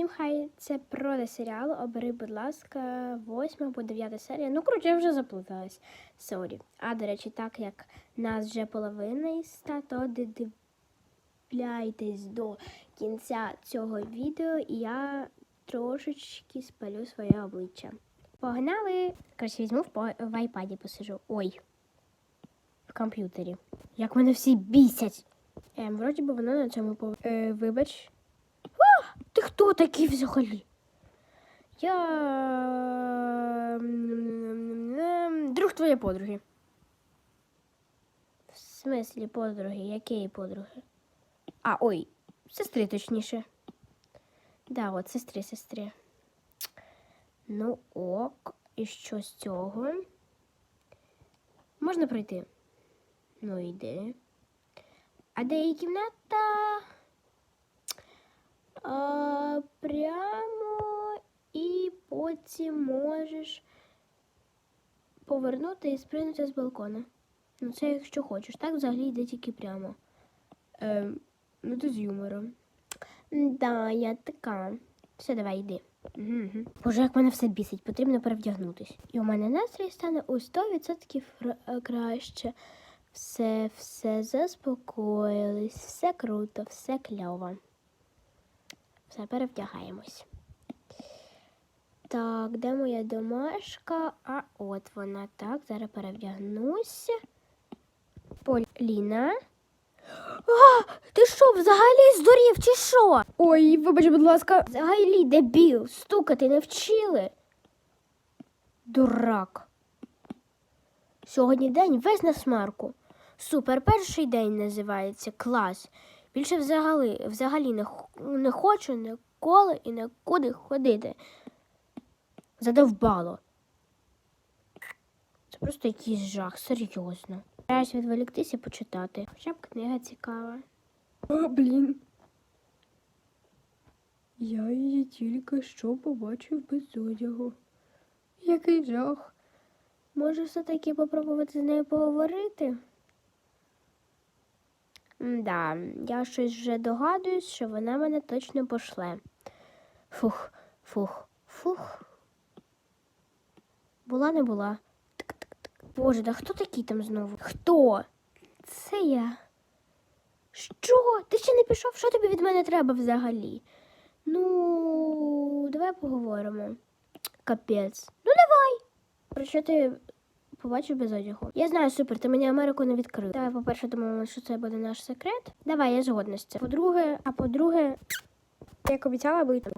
всім хай це про серіал. Обери, будь ласка, восьма або дев'ята серія. Ну, коротше, я вже заплуталась. Сорі. А, до речі, так як нас вже половина із ста, то додивляйтесь до кінця цього відео, і я трошечки спалю своє обличчя. Погнали! Коротше, візьму в, по- айпаді посижу. Ой. В комп'ютері. Як мене всі бісять. Ем, вроді би воно на цьому пов... Е, вибач. А, ти хто такий взагалі? Я друг твоєї подруги. В смислі подруги? Якої подруги? А, ой, сестри точніше. Да, от сестри, сестри. Ну ок, і що з цього? Можна пройти? Ну, йди. А де її кімната? А, прямо і потім можеш повернути і спригнути з балкона. Ну, це якщо хочеш. Так взагалі йде тільки прямо. Ем, ну, ти з юмором. Да, я така. Все, давай йди. Угу. Боже, як мене все бісить, потрібно перевдягнутись. І у мене настрій стане у 100% е, краще. Все, все заспокоїлись, все круто, все кльово. Все, перевдягаємось. Так, де моя домашка? А от вона. Так, зараз перевдягнуся. Поліна. А, ти що, взагалі здурів чи що? Ой, вибач, будь ласка. Взагалі, дебіл, стукати не вчили. Дурак. Сьогодні день весь на смарку. Супер, перший день називається клас. Більше взагалі, взагалі не, не хочу ніколи і нікуди ходити. Задовбало. Це просто якийсь жах, серйозно. Стараюсь відволіктися і почитати. Хоча б книга цікава. А, блін. Я її тільки що побачив без одягу. Який жах. Може, все-таки попробувати з нею поговорити? Да, я щось вже догадуюсь, що вона мене точно пошле. Фух, фух, фух. Була не була. Тик-тик-тик. Боже, да хто такий там знову? Хто? Це я. Що? Ти ще не пішов? Що тобі від мене треба взагалі? Ну, давай поговоримо. Капець. Ну давай. Про що ти побачив без одягу? Я знаю, супер, ти мені Америку не відкрив. Давай, по-перше, думаємо, що це буде наш секрет. Давай, я згодна з цим. По-друге, а по-друге, як обіцяла, бути.